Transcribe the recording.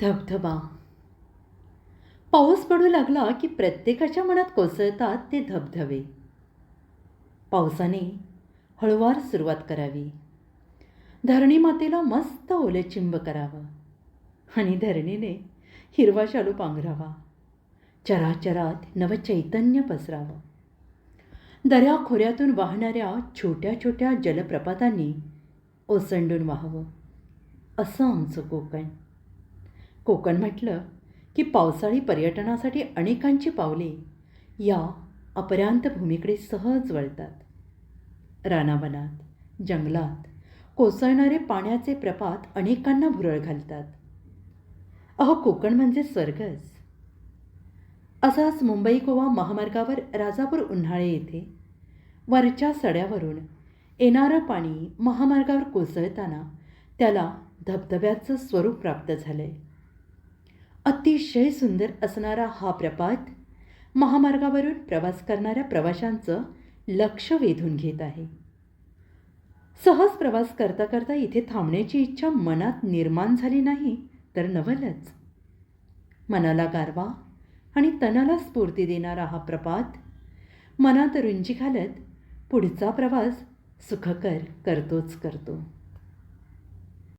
धबधबा. पाऊस पडू लागला की प्रत्येकाच्या मनात कोसळतात ते धबधबे. पावसाने हळुवार सुरुवात करावी. धरणी मातेला मस्त ओलेचिंब करावं. आणि धरणीने हिरवा शालू पांघरावा. चराचरात नवचैतन्य पसरावं. दऱ्या खोऱ्यातून वाहणाऱ्या छोट्या छोट्या जलप्रपातांनी ओसंडून वाहावं. असं आमचं कोकण. कोकण म्हटलं की पावसाळी पर्यटनासाठी अनेकांची पावले या अपरांत भूमीकडे सहज वळतात. रानावनात जंगलात कोसळणारे पाण्याचे प्रपात अनेकांना भुरळ घालतात. अहो कोकण म्हणजे स्वर्गच. असाच मुंबई गोवा महामार्गावर राजापूर उन्हाळे येथे वरच्या सड्यावरून येणारं पाणी महामार्गावर कोसळताना त्याला धबधब्याचं स्वरूप प्राप्त झालं आहे अतिशय सुंदर असणारा हा प्रपात महामार्गावरून प्रवास करणाऱ्या प्रवाशांचं लक्ष वेधून घेत आहे. सहज प्रवास करता करता इथे थांबण्याची इच्छा मनात निर्माण झाली नाही तर नवलच. मनाला गारवा आणि तनाला स्फूर्ती देणारा हा प्रपात मनात रुंजी घालत पुढचा प्रवास सुखकर करतोच करतो.